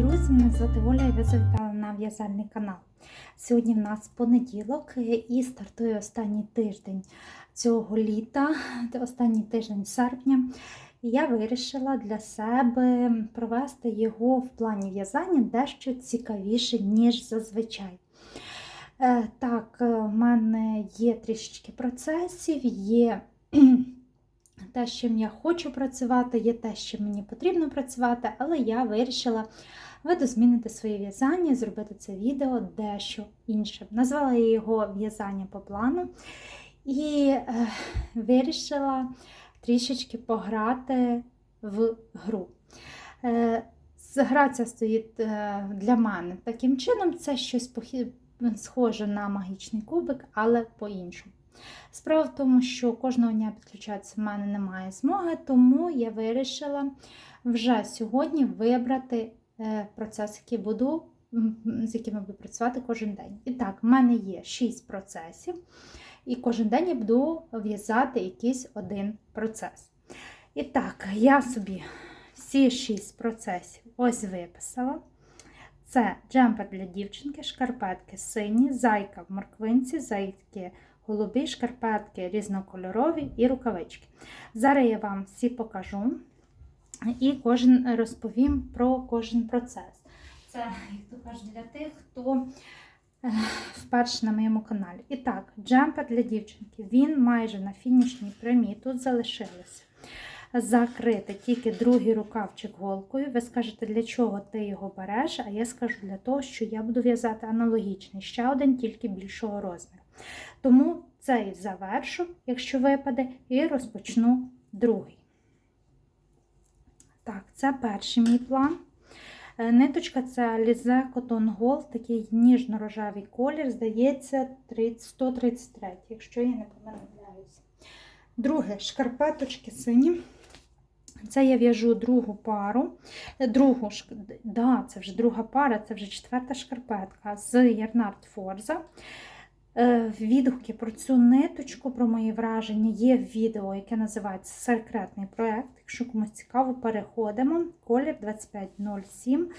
друзі! Мене звати Оля і ви завітали на в'язальний канал. Сьогодні в нас понеділок і стартує останній тиждень цього літа, останній тиждень серпня. І я вирішила для себе провести його в плані в'язання дещо цікавіше, ніж зазвичай. Е, Так, в мене є трішечки процесів, є те, з чим я хочу працювати, є те, чим мені потрібно працювати, але я вирішила видозмінити своє в'язання зробити це відео дещо інше. Назвала я його в'язання по плану і е, вирішила трішечки пограти в гру. Е, Гра ця стоїть е, для мене таким чином, це щось схоже на магічний кубик, але по-іншому. Справа в тому, що кожного дня підключатися в мене немає змоги, тому я вирішила вже сьогодні вибрати процес, який буду, з якими буду працювати кожен день. І так, в мене є 6 процесів, і кожен день я буду в'язати якийсь один процес. І так, я собі всі 6 процесів ось виписала. Це джемпер для дівчинки, шкарпетки сині, зайка в морквинці, зайки голубі, шкарпетки різнокольорові і рукавички. Зараз я вам всі покажу і кожен розповім про кожен процес. Це, як то кажуть, для тих, хто вперше на моєму каналі. І так, джемпер для дівчинки. Він майже на фінішній прямій. Тут залишилося закрити тільки другий рукавчик голкою. Ви скажете, для чого ти його береш, а я скажу для того, що я буду в'язати аналогічний, ще один, тільки більшого розміру. Тому цей завершу, якщо випаде, і розпочну другий. Так, це перший мій план. Ниточка це Alize Cotton Gold, такий ніжно-рожевий колір, здається, 133, якщо я не помиляюся. Друге, шкарпеточки сині. Це я в'яжу другу пару. Другу, да, Це вже друга пара, це вже четверта шкарпетка з Ярнард Форза. Відгуки про цю ниточку, про мої враження, є відео, яке називається Секретний проєкт. Якщо комусь цікаво, переходимо. Колір 2507.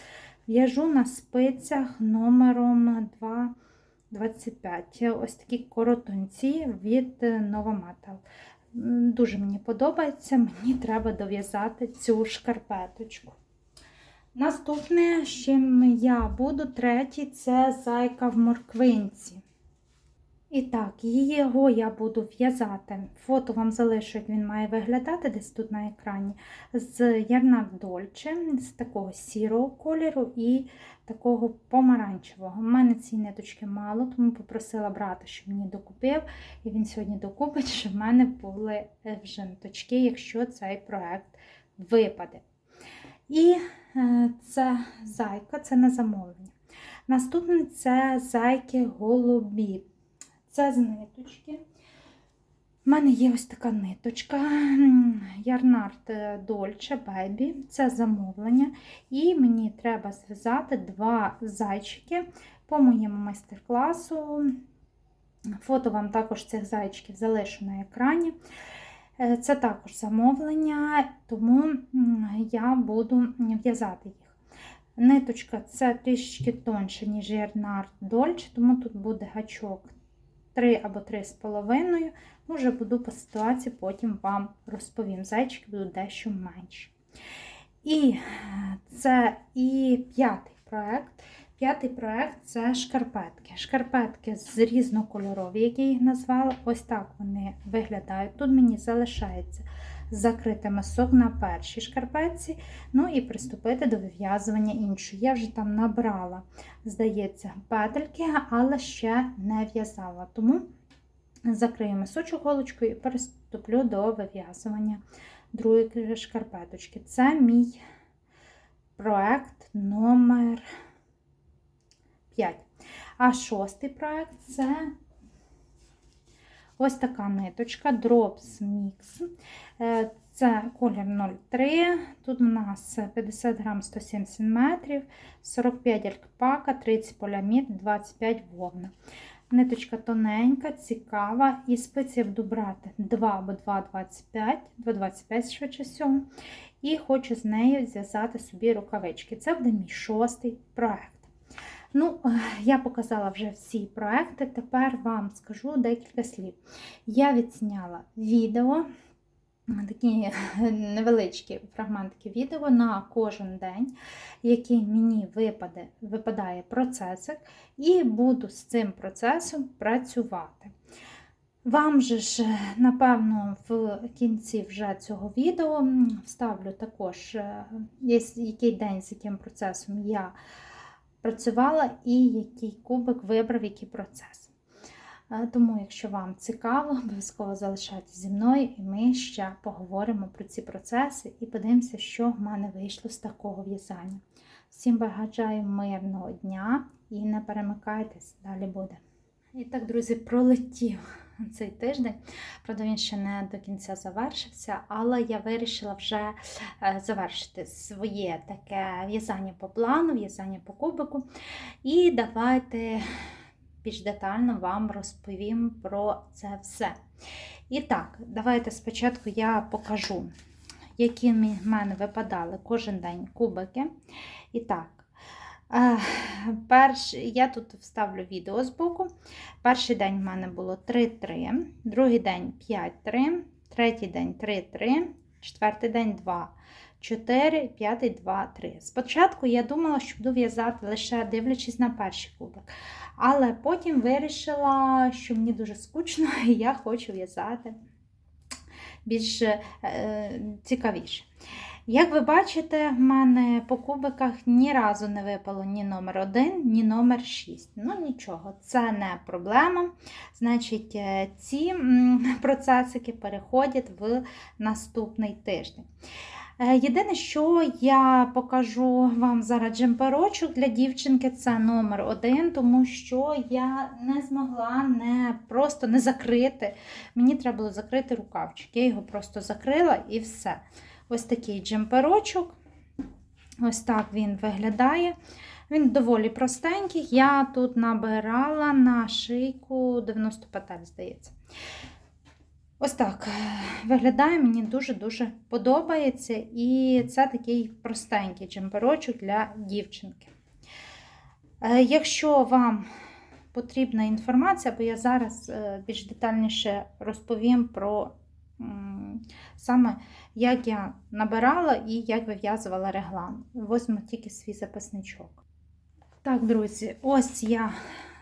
В'яжу на спицях номером 225. Ось такі коротунці від Metal. Дуже мені подобається, мені треба дов'язати цю шкарпеточку. Наступне, з чим я буду, третій це зайка в морквинці. І так, його я буду в'язати. Фото вам залишу, як він має виглядати десь тут на екрані. З ярна дольче, з такого сірого кольору і такого помаранчевого. У мене ці ниточки мало, тому попросила брата, щоб мені докупив. І він сьогодні докупить, щоб в мене були вже ниточки, якщо цей проект випаде. І е, це зайка, це на замовлення. Наступне це зайки голубі. Це з ниточки. У мене є ось така ниточка Ярнард Dolce Baby. Це замовлення. І мені треба зв'язати два зайчики по моєму майстер-класу. Фото вам також цих зайчиків залишу на екрані. Е, це також замовлення, тому я буду в'язати їх. Ниточка це трішечки тонше, ніж Ярнард Dolce, тому тут буде гачок 3 або 3,5. Може, буду по ситуації, потім вам розповім. Зайчики будуть дещо менші. І це і п'ятий проєкт. П'ятий проєкт це шкарпетки. Шкарпетки з різнокольорові, які я їх назвала. Ось так вони виглядають. Тут мені залишається закрити мисок на першій шкарпетці, ну і приступити до вив'язування іншої. Я вже там набрала, здається, петельки, але ще не в'язала. Тому закрию мисочок голочкою і приступлю до вив'язування другої шкарпеточки. Це мій проект номер 5. А шостий проект це ось така ниточка Drops Mix. Е, це колір 03. Тут у нас 50 грам 170 метрів, 45 алькпака, 30 поліамід, 25 вовна. Ниточка тоненька, цікава, і спиці я буду брати 2 або 2,25, 2,25 швидше всього. І хочу з нею зв'язати собі рукавички. Це буде мій шостий проект. Ну, е, я показала вже всі проекти, тепер вам скажу декілька слів. Я відзняла відео, такі невеличкі фрагментики відео на кожен день, який мені випаде, випадає процесик, і буду з цим процесом працювати. Вам же ж, напевно, в кінці вже цього відео вставлю також, е, який день з яким процесом я працювала і який кубик вибрав, який процес. Е, Тому, якщо вам цікаво, обов'язково залишайтеся зі мною, і ми ще поговоримо про ці процеси і подивимося, що в мене вийшло з такого в'язання. Всім бажаю мирного дня і не перемикайтесь, далі буде. І так, друзі, пролетів цей тиждень. Правда, він ще не до кінця завершився, але я вирішила вже е, завершити своє таке в'язання по плану, в'язання по кубику. І давайте більш детально вам розповім про це все. І так, давайте спочатку я покажу, які в мене випадали кожен день кубики. І так, перш, я тут вставлю відео збоку. Перший день в мене було 3-3, другий день 5-3, третій день 3-3, четвертий день 2. 4, 5, 2, 3. Спочатку я думала, що буду в'язати лише дивлячись на перший кубик. Але потім вирішила, що мені дуже скучно, і я хочу в'язати більш е, цікавіше. Як ви бачите, в мене по кубиках ні разу не випало ні номер 1, ні номер 6. Ну нічого, це не проблема. Значить, е, ці процесики переходять в наступний тиждень. Е, Єдине, що я покажу вам зараз джемперочок для дівчинки, це номер один, тому що я не змогла не просто не закрити. Мені треба було закрити рукавчик. Я його просто закрила і все. Ось такий джемперочок. Ось так він виглядає. Він доволі простенький. Я тут набирала на шийку 90 петель, здається. Ось так виглядає, мені дуже-дуже подобається. І це такий простенький джемперочок для дівчинки. Е, Якщо вам потрібна інформація, бо я зараз е, більш детальніше розповім про саме як я набирала і як вив'язувала реглан. Возьму тільки свій записничок. Так, друзі, ось я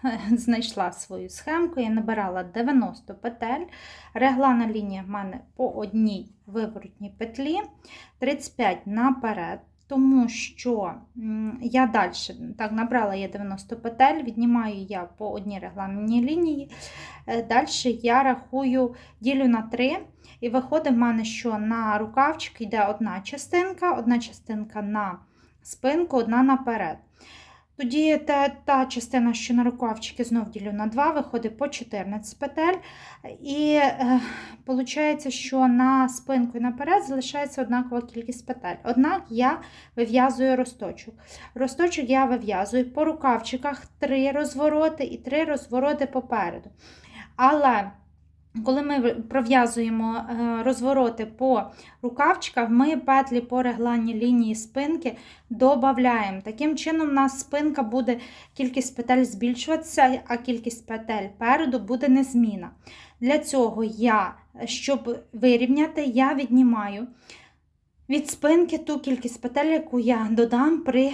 знайшла свою схемку, я набирала 90 петель. Реглана лінія в мене по одній виворотній петлі, 35 наперед. Тому що я далі так набрала я 90 петель, віднімаю я по одній регламентній лінії. Далі я рахую, ділю на 3, і виходить в мене, що на рукавчик йде одна частинка, одна частинка на спинку, одна наперед. Тоді та, та частина, що на рукавчики, знов ділю на 2, виходить по 14 петель. І е, виходить, що на спинку і наперед залишається однакова кількість петель. Однак я вив'язую росточок. Росточок я вив'язую по рукавчиках 3 розвороти і 3 розвороти попереду. Але коли ми пров'язуємо е, розвороти по рукавчиках, ми петлі по регланній лінії спинки додаємо. Таким чином, у нас спинка буде, кількість петель збільшуватися, а кількість петель переду буде незмінна. Для цього я, щоб вирівняти, я віднімаю від спинки ту кількість петель, яку я додам при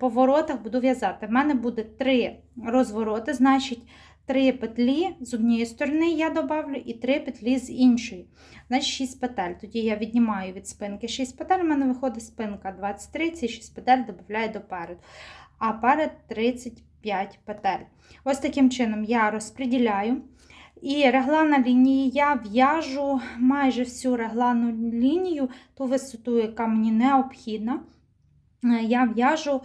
поворотах, буду в'язати. В мене буде 3 розвороти, значить. Три петлі з однієї сторони я добавлю і три петлі з іншої. Значить 6 петель. Тоді я віднімаю від спинки 6 петель, у мене виходить спинка 23, ці 6 петель додаю допереду. А перед 35 петель. Ось таким чином я розподіляю. І реглана лінія я в'яжу майже всю реглану лінію, ту висоту, яка мені необхідна. Я в'яжу е,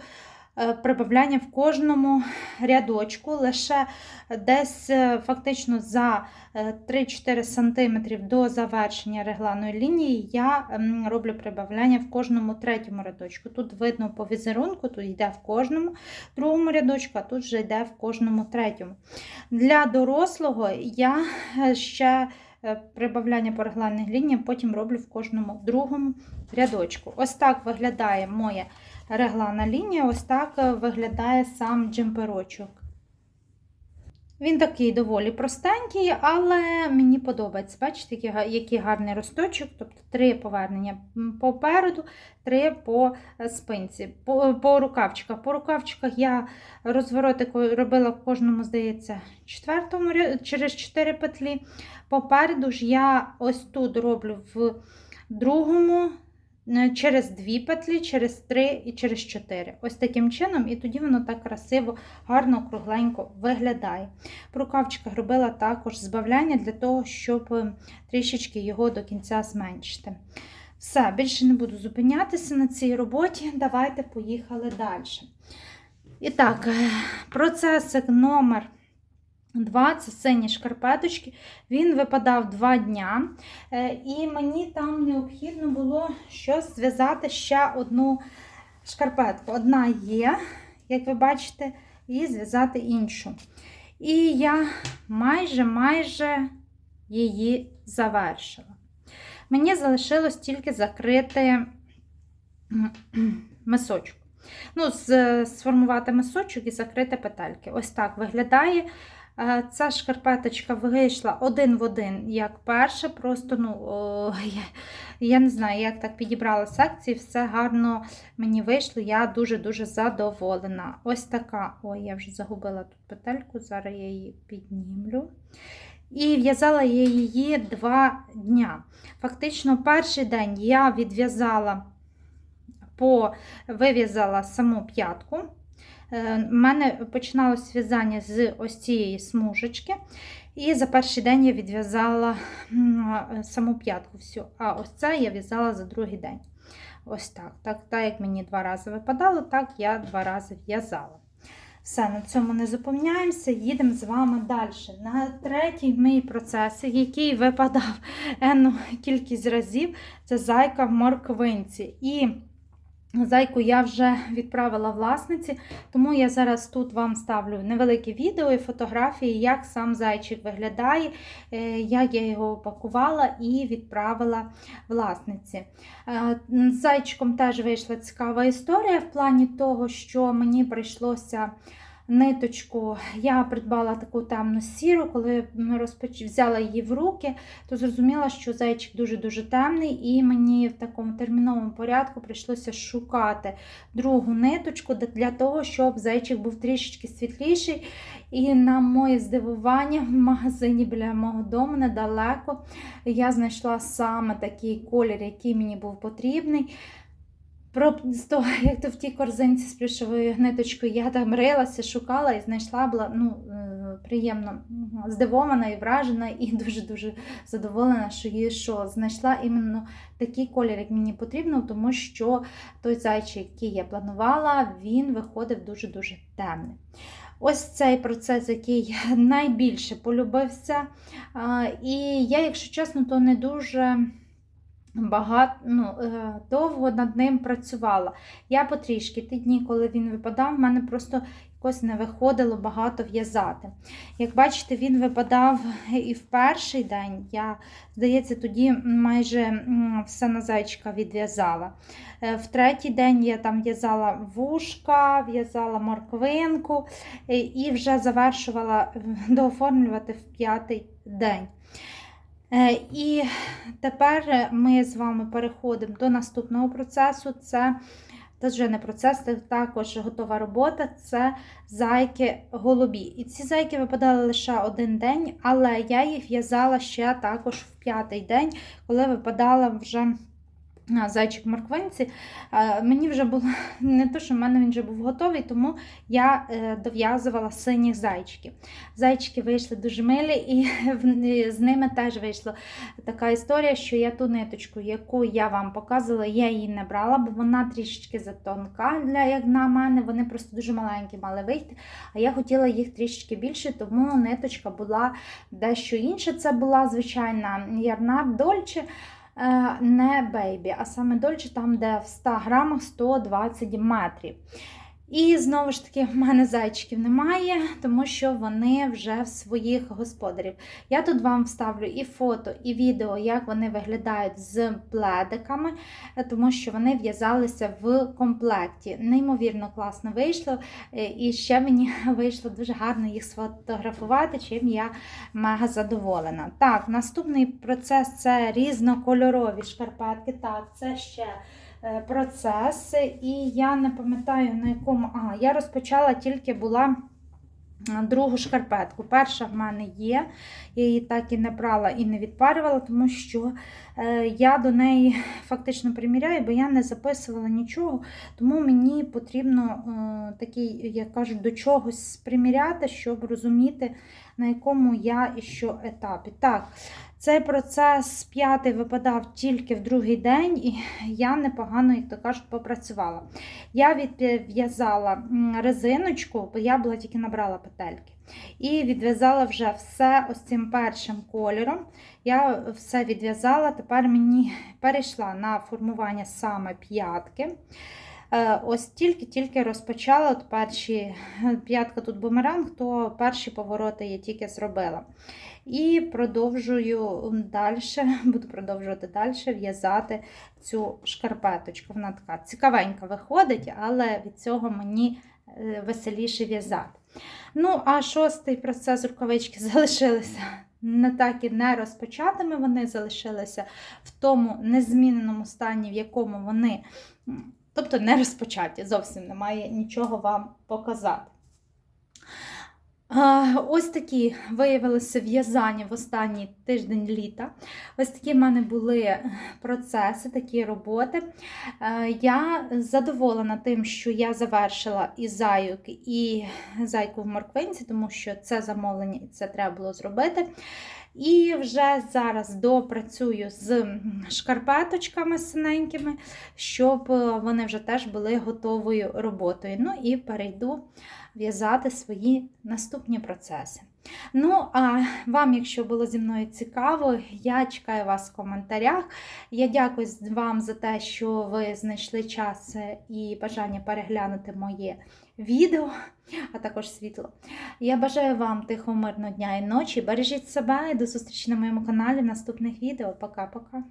прибавляння в кожному рядочку, лише десь е, фактично за е, 3-4 см до завершення регланої лінії я ем, роблю прибавляння в кожному третьому рядочку. Тут видно по візерунку, тут йде в кожному другому рядочку, а тут вже йде в кожному третьому. Для дорослого я е, ще е, прибавляння по регланних лініям потім роблю в кожному другому рядочку. Ось так виглядає моя реглана лінія, ось так е, виглядає сам джемперочок. Він такий доволі простенький, але мені подобається. Бачите, який гарний росточок, тобто три повернення попереду, три по е, спинці, по, по рукавчиках. По рукавчиках я розворотик робила в кожному, здається, четвертому через 4 петлі. Попереду ж я ось тут роблю в другому е, через дві петлі, через три і через чотири. Ось таким чином, і тоді воно так красиво, гарно, кругленько виглядає. Рукавчиках робила також збавляння для того, щоб е, трішечки його до кінця зменшити. Все, більше не буду зупинятися на цій роботі. Давайте поїхали далі. І так, е, процесик номер 2 це сині шкарпеточки. Він випадав 2 дня. Е, І мені там необхідно було щось зв'язати ще одну шкарпетку. Одна є, як ви бачите, і зв'язати іншу. І я майже майже її завершила. Мені залишилось тільки закрити мисочок. Ну, сформувати мисочок і закрити петельки. Ось так виглядає. Е, Ця шкарпеточка вийшла один в один, як перша. Просто, ну, о, я, я не знаю, як так підібрала секції, все гарно мені вийшло. Я дуже-дуже задоволена. Ось така. Ой, я вже загубила тут петельку, зараз я її піднімлю. І в'язала я її два дня. Фактично, перший день я відв'язала по вив'язала саму п'ятку. Е, У мене починалось в'язання з ось цієї смужечки. І за перший день я відв'язала е, саму п'ятку всю. А ось це я в'язала за другий день. Ось так. Так, так як мені два рази випадало, так я два рази в'язала. Все, на цьому не зупиняємося, їдемо з вами далі. На третій мій процес, який випадав енну кількість разів, це зайка в морквинці. І Зайку я вже відправила власниці, тому я зараз тут вам ставлю невелике відео і фотографії, як сам зайчик виглядає, е, як я його опакувала і відправила власниці. Е, З зайчиком теж вийшла цікава історія в плані того, що мені прийшлося ниточку. Я придбала таку темну сіру, коли розпоч... взяла її в руки, то зрозуміла, що зайчик дуже-дуже темний, і мені в такому терміновому порядку прийшлося шукати другу ниточку для того, щоб зайчик був трішечки світліший. І на моє здивування в магазині біля мого дому недалеко я знайшла саме такий колір, який мені був потрібний. Просто як то в тій корзинці з плюшовою ниточкою я там рилася, шукала і знайшла була ну, е, приємно здивована і вражена, і дуже-дуже задоволена, що її що знайшла іменно такий колір, як мені потрібно, тому що той зайчик, який я планувала, він виходив дуже-дуже темний. Ось цей процес, який найбільше полюбився. І я, якщо чесно, то не дуже багато, ну, е, довго над ним працювала. Я потрішки ті дні, коли він випадав, в мене просто якось не виходило багато в'язати. Як бачите, він випадав і в перший день. Я, здається, тоді майже все на зайчика відв'язала. Е, В третій день я там в'язала вушка, в'язала морквинку і вже завершувала е, дооформлювати в п'ятий день. Е, І тепер ми з вами переходимо до наступного процесу. Це це вже не процес, це також готова робота. Це зайки голубі. І ці зайки випадали лише один день, але я їх в'язала ще також в п'ятий день, коли випадала вже Зайчик морквинці. Е, Мені вже було не то, що в мене він вже був готовий, тому я е, дов'язувала синіх зайчиків. Зайчики вийшли дуже милі, і з ними теж вийшла така історія, що я ту ниточку, яку я вам показувала, я її не брала, бо вона трішечки затонка для як на мене. Вони просто дуже маленькі мали вийти. А я хотіла їх трішечки більше, тому ниточка була дещо інша. Це була звичайна ярнар Дольче. Е, не бейбі, а саме дольче, там, де в 100 грамах 120 метрів. І знову ж таки, в мене зайчиків немає, тому що вони вже в своїх господарів. Я тут вам вставлю і фото, і відео, як вони виглядають з пледиками, е, тому що вони в'язалися в комплекті. Неймовірно класно вийшло. е, І ще мені вийшло дуже гарно їх сфотографувати, чим я мега задоволена. Так, наступний процес це різнокольорові шкарпетки. Так, це ще процес. І я не пам'ятаю на якому. Ага, я розпочала тільки була. е, Другу шкарпетку. Перша в мене є, я її так і не брала і не відпарювала, тому що е, я до неї фактично приміряю, бо я не записувала нічого, тому мені потрібно е, такий, як кажуть, до чогось приміряти, щоб розуміти, на якому я і що етапі. Так, цей процес п'ятий випадав тільки в другий день, і я непогано, як то кажуть, попрацювала. Я відв'язала резиночку, бо я була тільки набрала петельки. І відв'язала вже все ось цим першим кольором. Я все відв'язала, тепер мені перейшла на формування саме п'ятки. Е, Ось тільки-тільки розпочала от перші п'ятка тут бумеранг, то перші повороти я тільки зробила. І продовжую далі, буду продовжувати далі в'язати цю шкарпеточку. Вона така цікавенька виходить, але від цього мені е, веселіше в'язати. Ну, а шостий процес рукавички залишилися не так і не розпочатими. Вони залишилися в тому незміненому стані, в якому вони, тобто не розпочаті, зовсім немає нічого вам показати. Ось такі виявилися в'язання в останній тиждень літа. Ось такі в мене були процеси, такі роботи. Я задоволена тим, що я завершила і зайок, і зайку в морквинці, тому що це замовлення і це треба було зробити. І вже зараз допрацюю з шкарпеточками синенькими, щоб е, вони вже теж були готовою роботою. Ну і перейду в'язати свої наступні процеси. Ну, а вам, якщо було зі мною цікаво, я чекаю вас в коментарях. Я дякую вам за те, що ви знайшли час і бажання переглянути моє відео, а також світло. Я бажаю вам тихого, мирного дня і ночі. Бережіть себе і до зустрічі на моєму каналі в наступних відео. Пока-пока.